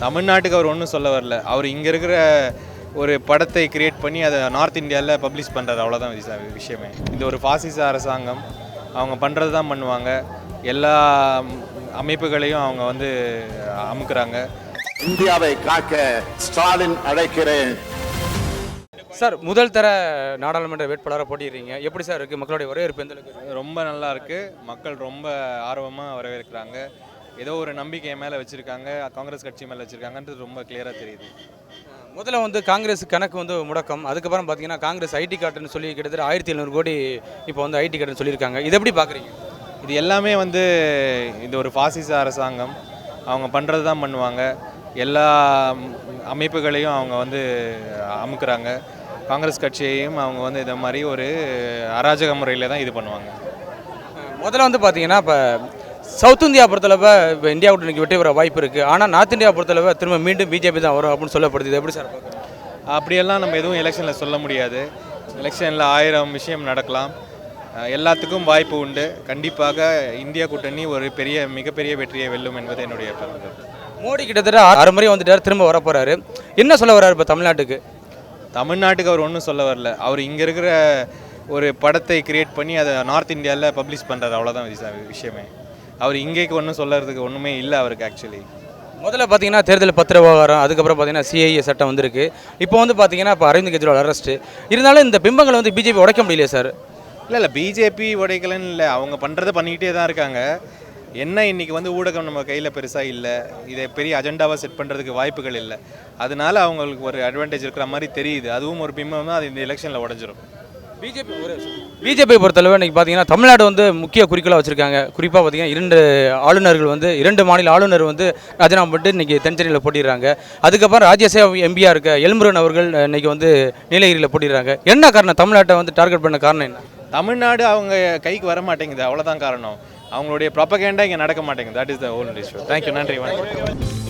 தமிழ்நாட்டுக்கு அவர் ஒன்றும் சொல்ல வரல. அவர் இங்கே இருக்கிற ஒரு படத்தை கிரியேட் பண்ணி அதை நார்த் இந்தியாவில் பப்ளிஷ் பண்ணுறாரு அவ்வளோதான் விஷ- விஷயமே. இது ஒரு பாசிச அரசாங்கம். அவங்க பண்ணுறது தான் பண்ணுவாங்க. எல்லா அமைப்புகளையும் அவங்க வந்து அமுக்குறாங்க. இந்தியாவை காக்க ஸ்டாலின் அழைக்கிறேன். சார் முதல் தர நாடாளுமன்ற வேட்பாளராக போட்டிடுறீங்க எப்படி சார் இருக்குது மக்களுடைய வரவேற்பு எந்த? ரொம்ப நல்லா இருக்கு. மக்கள் ரொம்ப ஆர்வமாக வரவேற்கிறாங்க. ஏதோ ஒரு நம்பிக்கை மேலே வச்சுருக்காங்க காங்கிரஸ் கட்சி மேலே வச்சுருக்காங்கன்றது ரொம்ப கிளியராக தெரியுது. முதல்ல வந்து காங்கிரஸ் கணக்கு வந்து முடக்கம் அதுக்கப்புறம் பார்த்தீங்கன்னா காங்கிரஸ் ஐடி கார்டுன்னு சொல்லி கிட்டத்தட்ட ஆயிரத்தி எழுநூறு கோடி இப்போ வந்து ஐடி கார்டுன்னு சொல்லியிருக்காங்க. இது எப்படி பார்க்குறீங்க இது எல்லாமே வந்து இது ஒரு பாசிச அரசாங்கம். அவங்க பண்ணுறது தான் பண்ணுவாங்க. எல்லா அமைப்புகளையும் அவங்க வந்து அமுக்குறாங்க. காங்கிரஸ் கட்சியையும் அவங்க வந்து இந்த மாதிரி ஒரு அராஜக முறையில் தான் இது பண்ணுவாங்க. முதல்ல வந்து பார்த்தீங்கன்னா இப்போ சவுத் இந்தியா பொறுத்தளவு இப்போ இந்தியா விட்டு இன்னைக்கு வெற்றி வர வாய்ப்பு இருக்குது ஆனால் நார்த் இந்தியா பொறுத்தளவு திரும்ப மீண்டும் பிஜேபி தான் வரும் அப்படின்னு சொல்லப்படுது. எப்படி சார் அப்படியெல்லாம் நம்ம எதுவும் எலெக்ஷனில் சொல்ல முடியாது. எலெக்ஷனில் ஆயிரம் விஷயம் நடக்கலாம். எல்லாத்துக்கும் வாய்ப்பு உண்டு. கண்டிப்பாக இந்தியா கூட்டணி ஒரு பெரிய மிகப்பெரிய வெற்றியை வெல்லும் என்பது என்னுடைய கருத்து மோடி கிட்டத்தட்ட ஆறு முறை வந்துட்டார் திரும்ப வர போகிறாரு என்ன சொல்ல வர்றாரு இப்போ தமிழ்நாட்டுக்கு? தமிழ்நாட்டுக்கு அவர் ஒன்றும் சொல்ல வரல. அவர் இங்கே இருக்கிற ஒரு படத்தை கிரியேட் பண்ணி அதை நார்த் இந்தியாவில் பப்ளிஷ் பண்ணுறாரு அவ்வளோதான் விஷ- விஷயமே. அவர் இங்கேக்கு ஒன்றும் சொல்லறதுக்கு ஒன்றுமே இல்லை அவருக்கு ஆக்சுவலி முதல்ல பார்த்தீங்கன்னா தேர்தல் பத்திர விவகாரம் அதுக்கப்புறம் பார்த்தீங்கன்னா சிஐஏ சட்டம் வந்திருக்கு. இப்போ வந்து பார்த்தீங்கன்னா இப்போ அரவிந்த் கெஜ்ரிவால் அரெஸ்ட் இருந்தாலும் இந்த பிம்பங்களை வந்து பிஜேபி உடைக்க முடியலையே சார் இல்லை இல்லை பிஜேபி உடைக்கலன்னு இல்லை. அவங்க பண்ணுறதை பண்ணிக்கிட்டே தான் இருக்காங்க. என்ன இன்னைக்கு வந்து ஊடகம் நம்ம கையில் பெருசாக இல்லை. இதை பெரிய அஜெண்டாவாக செட் பண்ணுறதுக்கு வாய்ப்புகள் இல்லை. அதனால அவங்களுக்கு ஒரு அட்வான்டேஜ் இருக்கிற மாதிரி தெரியுது. அதுவும் ஒரு பிம்பம் தான் அது இந்த எலெக்ஷனில் உடஞ்சிரும். பிஜேபி ஒரு பிஜேபி பொறுத்தளவு இன்றைக்கி பார்த்தீங்கன்னா தமிழ்நாடு வந்து முக்கிய குறிக்கோளாக வச்சுருக்காங்க. குறிப்பாக பார்த்தீங்கன்னா இரண்டு ஆளுநர்கள் வந்து இரண்டு மாநில ஆளுநர் வந்து ராஜினாமா பண்ணிட்டு இன்றைக்கி தென்சென்னையில் போட்டிடுறாங்க. அதுக்கப்புறம் ராஜ்யசபா எம்பியாக இருக்க எல்முருகன் அவர்கள் இன்றைக்கி வந்து நீலகிரியில் போட்டிடுறாங்க. என்ன காரணம்? தமிழ்நாட்டை வந்து டார்கெட் பண்ண காரணம் என்ன? தமிழ்நாடு அவங்க கைக்கு வர மாட்டேங்குது அவ்வளோதான் காரணம். அவங்களுடைய ப்ரொபகேண்டா இங்கே நடக்க மாட்டேங்குது. That is the old issue thank you நன்றி வணக்கம்.